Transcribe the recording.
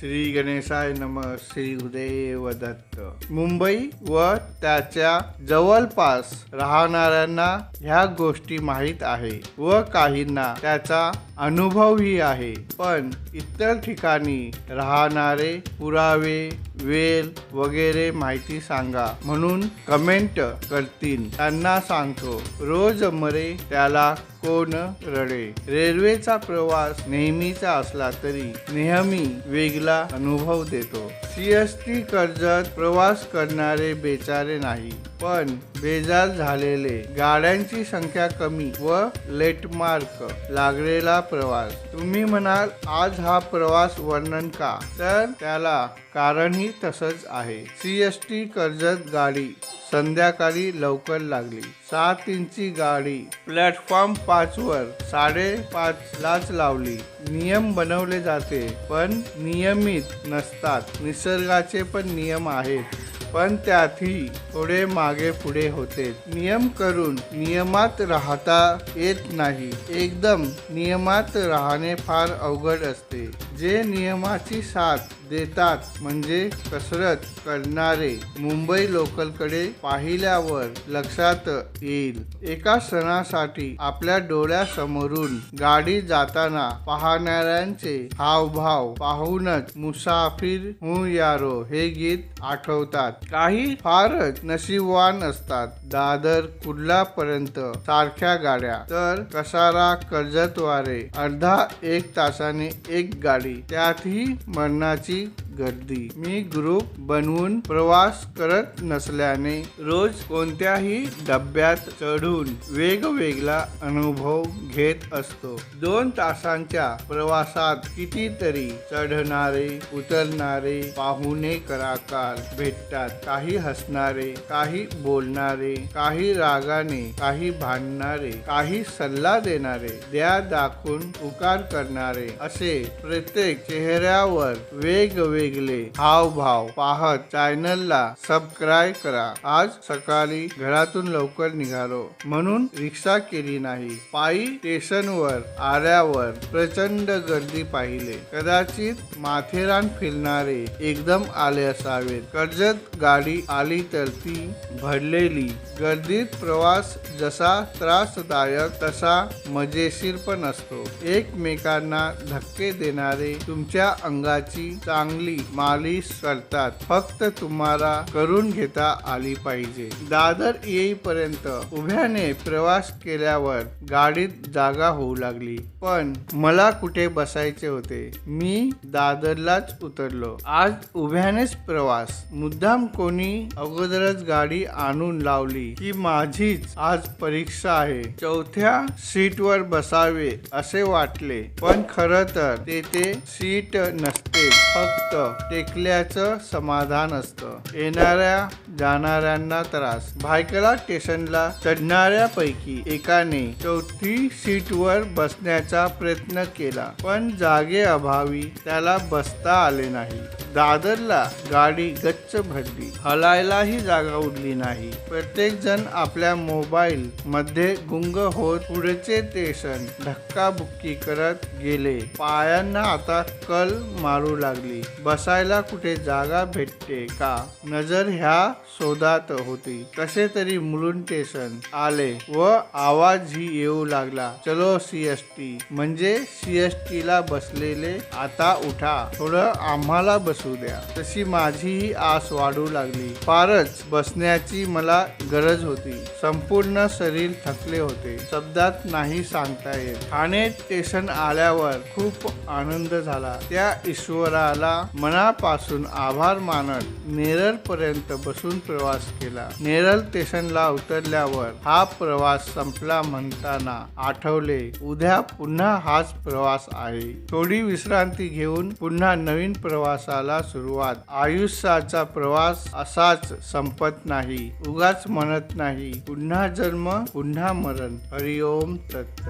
श्री गणेशाय नम श्री गुरुदेव दत्त मुंबई व त्याच्या जवळपास राहणाऱ्यांना ह्या गोष्टी माहीत आहे व काहींना त्याचा अनुभवही आहे. पण इतर ठिकाणी राहणारे पुरावे वेल वगैरे माहिती सांगा म्हणून कमेंट करतील. त्यांना सांगतो रोज मरे त्याला कोण रडे? रेल्वेचा प्रवास नेहमीचा असला तरी नेहमी वेगळा अनुभव देतो. सीएसटी कर्जत प्रवास करणारे बेचारे नाही. पण बेजार झालेले. गाड्यांची संख्या कमी व लेटमार्क लागलेला प्रवास. तुम्ही म्हणाल आज हा प्रवास वर्णन का? तर त्याला कारणही तसंच आहे. सी एस टी कर्जत गाडी संध्याकाळी लवकर लागली. सात इंची गाडी प्लॅटफॉर्म पाच वर साडेपाच लाच लावली. नियम बनवले जाते पण नियमित नसतात. निसर्गाचे पण नियम आहेत. पण त्यातही थोडे मागे पुढे होते. नियम करून नियमात राहता येत नाही. एकदम नियमात राहणे फार अवघड असते. जे नियमाची साथ देतात. म्हणजे कसरत करणारे मुंबई लोकलकडे पाहिल्यावर लक्षात येईल. एका सणासाठी आपल्या डोळ्यासमोरून गाडी जाताना पाहणाऱ्यांचे हावभाव पाहूनच मुसाफिर हू यारो हे गीत आठवतात. काही फारच नशीबवान असतात. दादर कुर्लापर्यंत सारख्या गाड्या. तर कसारा कर्जतवारे अर्धा एक तासाने एक गाडी. त्यातही मरणाची गर्दी. मी ग्रुप बनवून प्रवास करत नसल्याने रोज कोणत्याही डब्यात चढून वेगवेगळा अनुभव घेत असतो. दोन तासांच्या प्रवासात कितीतरी चढणारे उतरणारे पाहुणे कलाकार भेटतात. काही हसणारे काही बोलणारे काही रागाने काही भांडणारे काही सल्ला देणारे द्या दाखवून उकार करणारे असे प्रत्येक चेहऱ्यावर वेगवेगळे हावभाव पाहत चॅनलला सबस्क्राईब करा. आज सकाळी घरातून लवकर निघालो. म्हणून रिक्षा केली नाही. पायी स्टेशनवर आल्यावर प्रचंड गर्दी पाहिले. कदाचित माथेरान फिरणारे एकदम आले असावेत. कर्जत गाडी आली तर ती भरलेली. गर्दीत प्रवास जसा त्रासदायक तसा मजेशीर पण असतो. एकमेकांना धक्के देणारे तुमच्या अंगाची चांगली मालिश करतात. फक्त तुम्हाला करून घेता आली पाहिजे. दादर येईपर्यंत उभ्याने प्रवास केल्यावर गाडीत जागा होऊ लागली. पण मला कुठे बसायचे होते? मी दादरलाच उतरलो. आज उभ्यानेच प्रवास. मुद्दाम कोणी अगोदरच गाडी आणून लावली की माझीच आज परीक्षा आहे. चौथ्या सीटवर बसावे असे वाटले. पण खर तर तेथे सीट नसते. फक्त टेकल्याचं समाधान असतं. येणाऱ्या जाणाऱ्यांना त्रास. भायखला स्टेशनला चढणाऱ्यापैकी एकाने चौथी सीटवर बसण्याचा प्रयत्न केला. पण जागे अभावी त्याला बसता आले नाही. दादरला गाडी गच्च भरली. हलायलाही जागा उरली नाही. प्रत्येक जण आपल्या मोबाईल मध्ये गुंग होत पुढचे स्टेशन धक्काबुक्की करत गेले. पायांना आता कल मारू लागली. बसायला कुठे जागा भेटते का? नजर ह्या शोधात होती. कसे तरी मुलुंड स्टेशन आले व आवाजही येऊ लागला. चलो सीएसटी म्हणजे सीएसटी ला बसलेले आता उठा. थोडं आम्हाला बसू द्या. तशी माझीही आस वाढू लागली. फारच बसण्याची मला गरज होती. संपूर्ण शरीर थकले होते. शब्दात नाही सांगता येत. ठाणे स्टेशन आल्यावर खूप आनंद झाला. त्या ईश्वराला मनापासून आभार मानत नेरळ पर्यंत बसून प्रवास केला. नेरळ स्टेशनला उतरल्यावर हा प्रवास संपला म्हणताना आठवले उद्या पुन्हा हाच प्रवास आहे. थोडी विश्रांती घेऊन पुन्हा नवीन प्रवासाला सुरुवात. आयुष्याचा प्रवास असाच संपत नाही उगाच म्हणत नाही पुन्हा जन्म पुन्हा मरण. हरिओम तत्त